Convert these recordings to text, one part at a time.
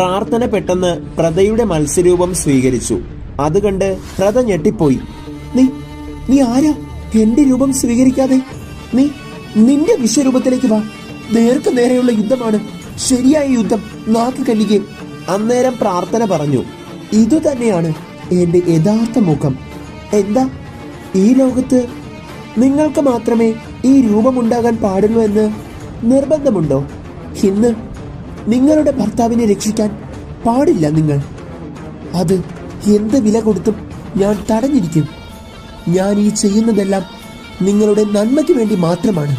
പ്രാർത്ഥന പെട്ടെന്ന് പ്രതയുടെ മത്സ്യരൂപം സ്വീകരിച്ചു. അത് കണ്ട് പ്രത ഞെട്ടിപ്പോയി. നീ നീ ആരാ? എന്റെ രൂപം സ്വീകരിക്കാതെ. നീ നിന്റെ വിശ്വരൂപത്തിലേക്ക് വാ. നേർക്ക് നേരെയുള്ള യുദ്ധമാണ്. ശരിയായ യുദ്ധം. നാക്ക് കല്ലിക്ക്. അന്നേരം പ്രാർത്ഥന പറഞ്ഞു. ഇതു തന്നെയാണ് എന്റെ യഥാർത്ഥ മുഖം. എന്താ? ഈ ലോകത്ത് നിങ്ങൾക്ക് മാത്രമേ ഈ രൂപമുണ്ടാകാൻ പാടുള്ളൂ എന്ന് നിർബന്ധമുണ്ടോ? ഇന്ന് നിങ്ങളുടെ ഭർത്താവിനെ രക്ഷിക്കാൻ പാടില്ല നിങ്ങൾ. അത് എന്ത് വില കൊടുത്തും ഞാൻ തടഞ്ഞിരിക്കും. ഞാൻ ഈ ചെയ്യുന്നതെല്ലാം നിങ്ങളുടെ നന്മയ്ക്ക് വേണ്ടി മാത്രമാണ്.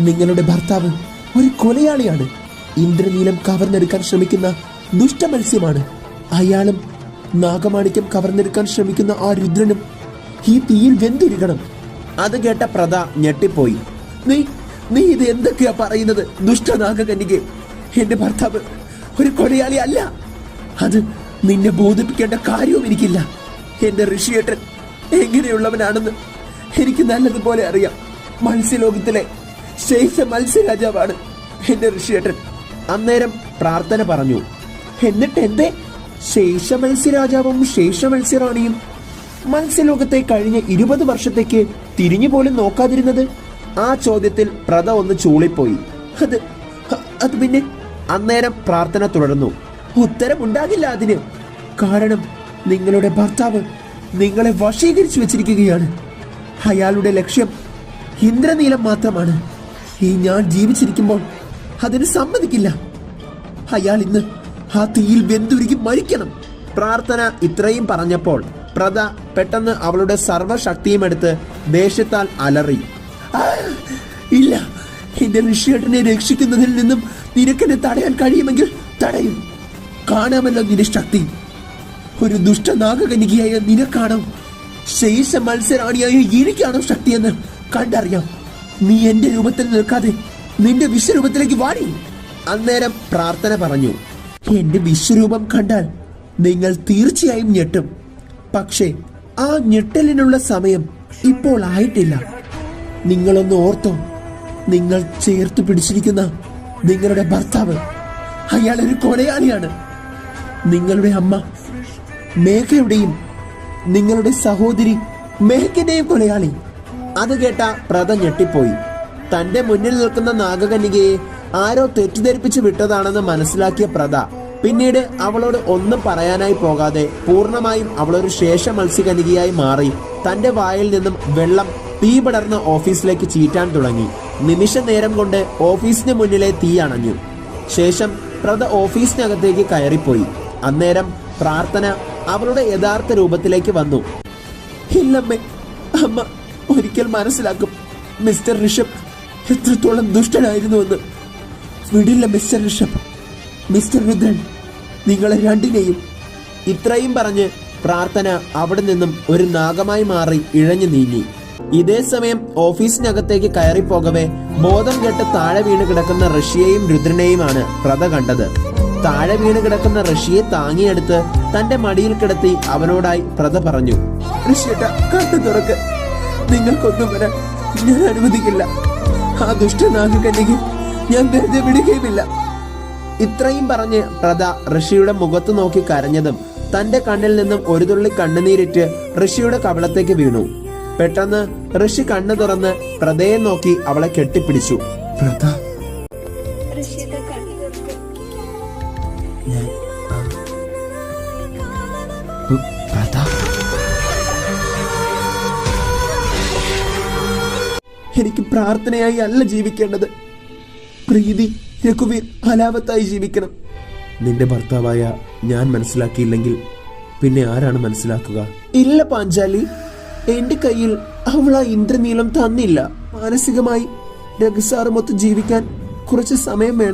നിങ്ങളുടെ ഭർത്താവ് ഒരു കൊലയാളിയാണ്. ഇന്ദ്രനീലം കവർന്നെടുക്കാൻ ശ്രമിക്കുന്ന ദുഷ്ടമത്സ്യമാണ് അയാളും നാഗമാണിക്യം കവർന്നെടുക്കാൻ ശ്രമിക്കുന്ന ആ രുദ്രനും ഈ തീയിൽ വെന്തുരുകണം. അത് കേട്ട പ്രത ഞെട്ടിപ്പോയി. നീ നീ ഇത് എന്തൊക്കെയാ പറയുന്നത് ദുഷ്ടനാഗകന്യകെ എന്റെ ഭർത്താവ് ഒരു കൊലയാളി അല്ല. അത് നിന്നെ ബോധിപ്പിക്കേണ്ട കാര്യവും എനിക്കില്ല. എന്റെ ഋഷിയേട്ടൻ എങ്ങനെയുള്ളവനാണെന്ന് എനിക്ക് നല്ലതുപോലെ അറിയാം. മത്സ്യലോകത്തിലെ ശേഷ മത്സ്യരാജാവാണ് എന്റെ ഋഷിയേട്ടൻ. അന്നേരം പ്രാർത്ഥന പറഞ്ഞു. എന്നിട്ട് എന്തേ? ശേഷ മത്സ്യരാജാവും ശേഷ മത്സ്യറാണിയും മത്സ്യലോകത്തെ കഴിഞ്ഞ ഇരുപത് വർഷത്തേക്ക് തിരിഞ്ഞു പോലും നോക്കാതിരുന്നത്? ആ ചോദ്യത്തിൽ പ്രത ഒന്ന് ചൂളിപ്പോയി. അത് അത് പിന്നെ അന്നേരം പ്രാർത്ഥന തുടർന്നു ഉത്തരമുണ്ടാകില്ല അതിന്. കാരണം നിങ്ങളുടെ ഭർത്താവ് നിങ്ങളെ വശീകരിച്ചു വെച്ചിരിക്കുകയാണ്. അയാളുടെ ലക്ഷ്യം ഇന്ദ്രനീലം മാത്രമാണ്. ഈ ഞാൻ ജീവിച്ചിരിക്കുമ്പോൾ അതിന് സമ്മതിക്കില്ല. അയാൾ ഇന്ന് ആ തീയിൽ വെന്തുരുകി മരിക്കണം. പ്രാർത്ഥന ഇത്രയും പറഞ്ഞപ്പോൾ പ്രത പെട്ടെന്ന് അവളുടെ സർവശക്തിയും എടുത്ത് ദേഷ്യത്താൽ അലറി. "ആ, ഇല്ല. എന്റെ ഋഷിയേട്ടനെ രക്ഷിക്കുന്നതിൽ നിന്നും നിനക്കെന്നെ തടയാൻ കഴിയുമെങ്കിൽ തടയും. കാണാമല്ലോ നിന്റെ ശക്തി. ഒരു ദുഷ്ടനാഗകനികയായ നിനക്കാണോ? ശേഷ മത്സരാണിയായ എനിക്കാണോ ശക്തിയെന്ന് കണ്ടറിയാം. നീ എന്റെ രൂപത്തിൽ നിൽക്കാതെ നിന്റെ വിശ്വരൂപത്തിലേക്ക് വാടി. അന്നേരം പ്രാർത്ഥന പറഞ്ഞു. എന്റെ വിശ്വരൂപം കണ്ടാൽ നിങ്ങൾ തീർച്ചയായും ഞെട്ടും. പക്ഷേ ആ ഞെട്ടലിനുള്ള സമയം ഇപ്പോൾ ആയിട്ടില്ല. നിങ്ങളൊന്ന് ഓർത്തോ. നിങ്ങൾ ചേർത്ത് പിടിച്ചിരിക്കുന്ന നിങ്ങളുടെ ഭർത്താവ് അയാൾ ഒരു കൊലയാളിയാണ്. നിങ്ങളുടെ അമ്മ മേഘയുടെയും നിങ്ങളുടെ സഹോദരി മേഘിന്റെയും കൊലയാളി. അത് കേട്ട പ്രത ഞെട്ടിപ്പോയി. തന്റെ മുന്നിൽ നിൽക്കുന്ന നാഗകന്യകയെ ആരോ തെറ്റിദ്ധരിപ്പിച്ചു വിട്ടതാണെന്ന് മനസ്സിലാക്കിയ പ്രത പിന്നീട് അവളോട് ഒന്നും പറയാനായി പോകാതെ പൂർണമായും അവളൊരു ശേഷ മത്സ്യകന്യകയായി മാറി തന്റെ വായിൽ നിന്നും വെള്ളം തീ പടർന്ന് ഓഫീസിലേക്ക് ചീറ്റാൻ തുടങ്ങി. നിമിഷ നേരം കൊണ്ട് ഓഫീസിന് മുന്നിലെ തീ അണഞ്ഞു. ശേഷം പ്രത ഓഫീസിനകത്തേക്ക് കയറിപ്പോയി. അന്നേരം പ്രാർത്ഥന അവളുടെ യഥാർത്ഥ രൂപത്തിലേക്ക് വന്നു. ഇല്ലമ്മേ അമ്മ ഒരിക്കൽ മനസ്സിലാക്കും. മിസ്റ്റർ ഋഷഭ് എത്രത്തോളം ദുഷ്ടനായിരുന്നുവെന്ന്. വിടില്ല മിസ്റ്റർ ഋഷഭ്. മിസ്റ്റർ രുദ്രൻ നിങ്ങളെ രണ്ടിനെയും. ഇത്രയും പറഞ്ഞ് പ്രാർത്ഥന അവിടെ നിന്നും ഒരു നാഗമായി മാറി ഇഴഞ്ഞു നീങ്ങി. ഇതേ സമയം ഓഫീസിനകത്തേക്ക് കയറിപ്പോകവേ ബോധം കെട്ട് താഴെ വീണ് കിടക്കുന്ന ഋഷിയെയും രുദ്രനെയുമാണ് പ്രത കണ്ടത്. താഴെ വീണ് കിടക്കുന്ന ഋഷിയെ താങ്ങിയെടുത്ത് തന്റെ മടിയിൽ കിടത്തി അവനോടായി പ്രത പറഞ്ഞു ഋഷിയേട്ട കണ്ണു തുറക്ക്. നിങ്ങൾക്കൊന്നും വരാൻ ഞാൻ അനുവദിക്കില്ല. ആ ദുഷ്ടനാഗകന്യകെ ഞാൻ വെറുതെ വിടുകയുമില്ല. ഇത്രയും പറഞ്ഞ് പ്രത ഋഷിയുടെ മുഖത്ത് നോക്കി കരഞ്ഞതും തന്റെ കണ്ണിൽ നിന്നും ഒരു തുള്ളി കണ്ണുനീരിറ്റ് ഋഷിയുടെ കവളത്തേക്ക് വീണു. പെട്ടെന്ന് ഋഷി കണ്ണു തുറന്ന് പ്രതയെ നോക്കി അവളെ കെട്ടിപ്പിടിച്ചു. പ്രത. എനിക്ക് പ്രാർത്ഥനയായി അല്ല ജീവിക്കേണ്ടത്. പ്രീതി രഘുവീർ അലാപത്തായി ജീവിക്കണം. നിന്റെ ഭർത്താവായ ഞാൻ മനസ്സിലാക്കിയില്ലെങ്കിൽ പിന്നെ ആരാണ് മനസ്സിലാക്കുക? ഇല്ല പാഞ്ചാലി. എന്റെ കയ്യിൽ അവൾ ആ ഇന്ദ്രനീലം തന്നില്ല. മാനസികമായി രഘുസാറുമൊത്ത് ജീവിക്കാൻ കുറച്ച് സമയം വേണം.